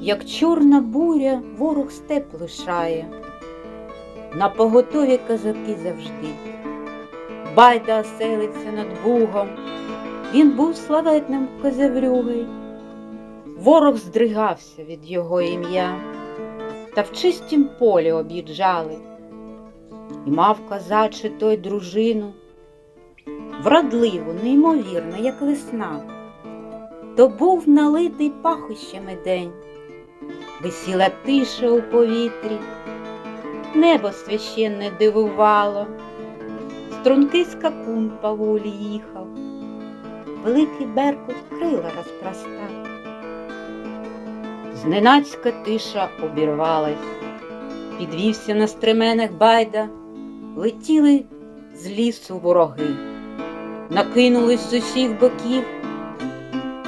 як чорна буря, ворог степ лишає, на поготові козаки завжди. Байда оселиться над Бугом, він був славетним козяврюгой. Ворог здригався від його ім'я, та в чистім полі об'їжджали, і мав козачий той дружину, вродливу, неймовірно, як весна, то був налитий пахощами день, висіла тиша у повітрі, небо священне дивувало, стрункий скакун по волі їхав, великий беркут крила розпростав. Зненацька тиша обірвалась, підвівся на стременах байда, летіли з лісу вороги, накинулись з усіх боків,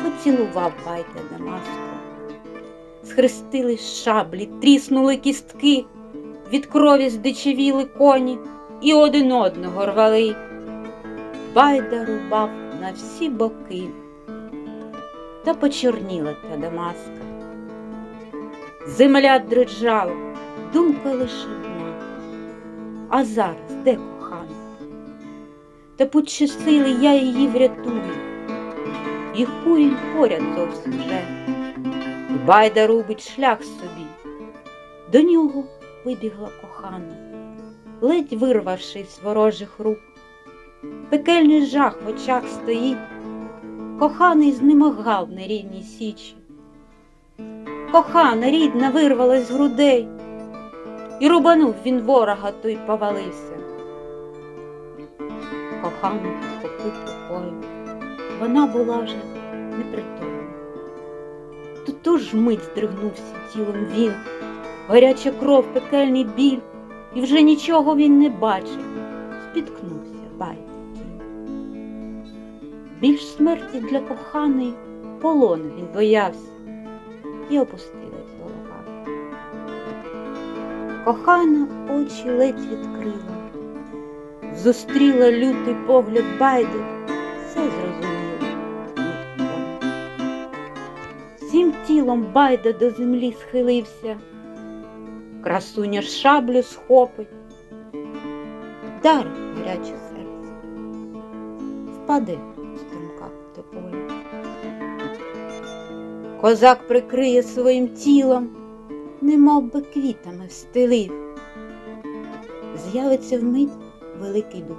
поцілував байда Дамаско. Схрестились шаблі, тріснули кістки, від крові здичавіли коні і один одного рвали. Байда рубав на всі боки, та почорніла та Дамаска. Земля дрижала, думка лише одна. А зараз де кохана? Та сили я її врятую, їх курінь поряд зовсім вже. Байда рубить шлях собі. До нього вибігла кохана, ледь вирвавшись з ворожих рук. Пекельний жах в очах стоїть, коханий знемагав в нерівній січі. Кохана рідна вирвалась з грудей, і рубанув він ворога, той повалився. Кохану підхопив рукою, вона була вже непритомна. То ту ж мить здригнувся тілом він, гаряча кров, пекельний біль, і вже нічого він не бачив, спіткнувся байдикий. Більш смерті для коханої полон він боявся і опустилась голова. Кохана очі ледь відкрила, зустріла лютий погляд байди, все зрозуміло. Всім тілом байда до землі схилився, красуня шаблю схопить, дарить гаряче серце, впаде в струмках до поля. Козак прикриє своїм тілом, немов би квітами встелив. З'явиться вмить великий дуб.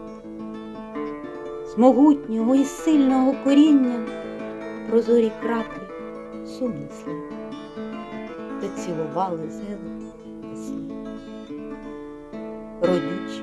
З могутнього і сильного коріння прозорі краплі сум несли, та цілували зелень весни. Родючі,